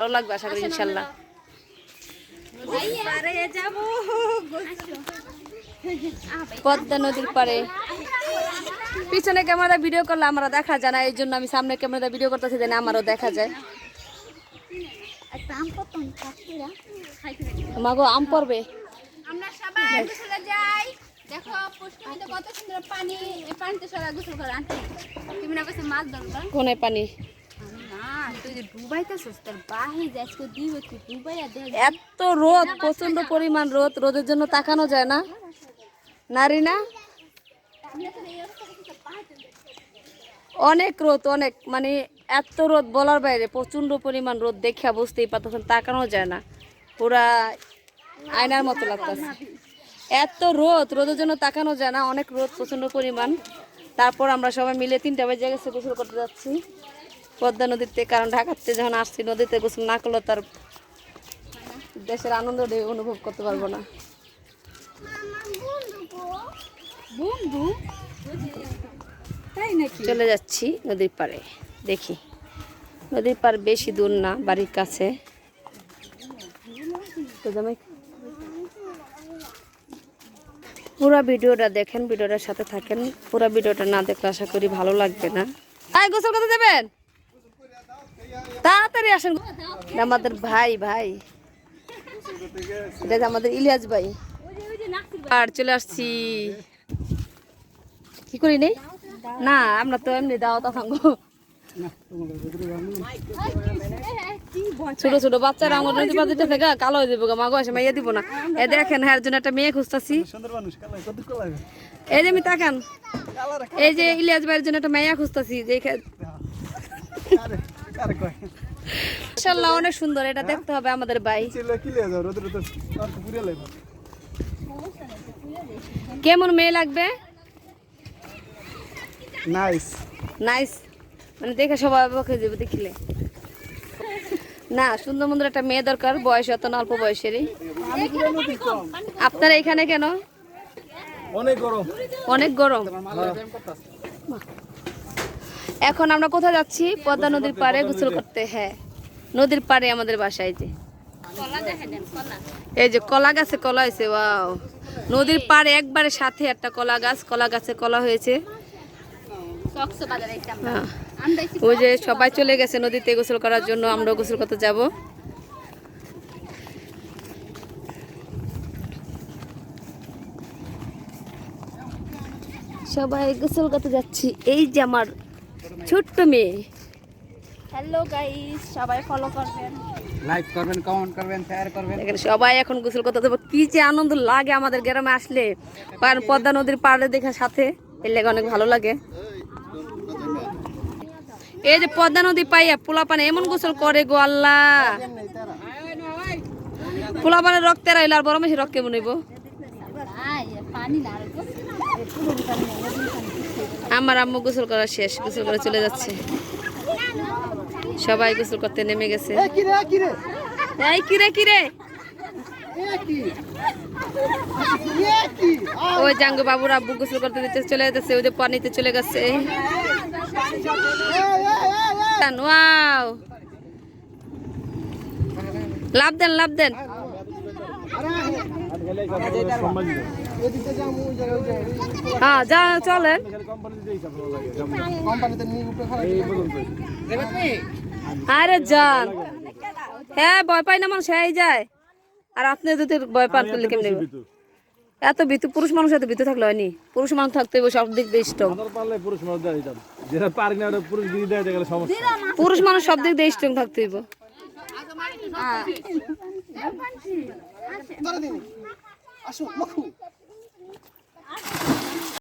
ভালো লাগবে আশা করি ইনশাল্লাহ। পদ্মা নদীর পারে পিছনে ক্যামেরা ভিডিও করলে আমরা দেখা যায় না এই জন্য আমি সামনে ক্যামেরা ভিডিও করতেছি যেন আমারও দেখা যায়। মাগো আম পড়বে। আমরা সবাই গোসলে যাই। দেখো কত সুন্দর পানি এই পানিতে সবাই গোসল করে আনতে তুমি না কাছে মাছ ধরবা? কোনে পানি। এত রোদ প্রচণ্ড পরিমাণ রোদ, রোদের জন্য তাকানো যায় না। নারী না? অনেক রোদ, অনেক মানে এত রোদ বলার বাইরে প্রচণ্ড পরিমাণ রোদ দেখে বুঝতেই পারতেছেন, তাকানো যায় না। পুরা আয়নার মতো লাগতেছে। এত রোদ, রোদের জন্য তাকানো যায় না, অনেক রোদ প্রচণ্ড পরিমাণ। তারপর আমরা সবাই মিলে তিনটা বাজে গেছে, গোসল করতে যাচ্ছি। পদ্মা নদীতে কারণ ঢাকাতে যখন আসছি নদীতে গোসল না করলে তার দেশের আনন্দ অনুভব করতে পারব না। তাই নাকি? চলে যাচ্ছি নদীর পাড়ে দেখি। নদীর পাড় বেশি দূর না বাড়ির কাছে। পুরা ভিডিওটা দেখেন ভিডিওটার সাথে থাকেন। পুরা ভিডিওটা না দেখলে আশা করি ভালো লাগবে না। আয় গোসল করতে দেবেন তাড়াতাড়ি আসেন আমাদের ভাই ভাই। এটা আমাদের ইলিয়াস ভাই। আর চলে আসছি। কি করি নেই না আমরা তো এমনি দাও তা ছোট ছোট বাচ্চারা আমার নদী পাতিটা থেকে কালো হয়ে যাব গা, মাগো আসে মাইয়া দিব না। এ দেখেন হ্যাঁ জন্য একটা মেয়ে খুঁজতাছি। এই যে আমি তাকান। এই যে ইলিয়াস ভাইয়ের জন্য একটা মেয়া খুঁজতাছি যে ইনশাল্লাহ অনেক সুন্দর এটা দেখতে হবে আমাদের ভাই। কেমন মেয়ে লাগবে? নাইস নাইস মানে দেখে সবাই অবাক হয়ে যাবে দেখিলে। না সুন্দর মন্দির একটা মেয়ে দরকার বয়স অত অল্প বয়সেরই। আপনারা এখানে কেন? অনেক গরম। অনেক গরম। এখন আমরা কোথায় যাচ্ছি? পদ্মা নদীর পাড়ে গোসল করতে হ্যাঁ। নদীর পাড়ে আমাদের বাসায় যে। এই যে কলা গাছে কলা হয়েছে, ওয়াও। নদীর পাড়ে একবারে সাথে একটা কলা গাছ, কলা গাছে কলা হয়েছে। হ্যাঁ। ওই যে সবাই চলে গেছে নদীতে গোসল করার জন্য আমরা গোসল করতে যাব। সবাই গোসল করতে যাচ্ছি। এই যে আমার ছোট্ট মেয়ে। হ্যালো গাইস সবাই ফলো করবেন। লাইক করবেন কমেন্ট করবেন শেয়ার করবেন। এখানে সবাই এখন গোসল করতে যাব। কি যে আনন্দ লাগে আমাদের গ্রামে আসলে। কারণ পদ্মা নদীর পাড়ে দেখে সাথে। এর লেগে অনেক ভালো লাগে। এই যে পদ্মা নদী পাইয়া পোলা পানে এমন গোসল করে গো আল্লাহ। পোলা পানে রক্তে রাইল আর বড় মেশি রক্ত কেমন হইব? পানি না আর আমার আম্মু গোসল করা শেষ গোসল করে চলে যাচ্ছে। সবাই গোসল করতে নেমে গেছে। কি রে কি রে? এই কিরে কিরে ওই জাঙ্গু বাবুর আব্বু গোসল করতে দিতে চলে যাচ্ছে ওই যে পানিতে চলে গেছে। লাভ দেন লাভ দেন। হ্যাঁ যা চলেন। আরে যান। হ্যাঁ ভয় পাই না মানুষ হ্যাঁ যায়। আর আপনি যদি ভয় পান তাহলে কেমনি এত ভীতু পুরুষ মানুষ এত ভীতু থাকলে হয়নি। পুরুষ মানুষ থাকতে হবে সব দিক দিয়ে স্ট্রং পুরুষ মানুষ যেটা পারি না পুরুষ দিয়ে দেয় গেলে সমস্যা। পুরুষ মানুষ সব দিক দিয়ে স্ট্রং থাকতে হইব। দিন। আসো মাখু।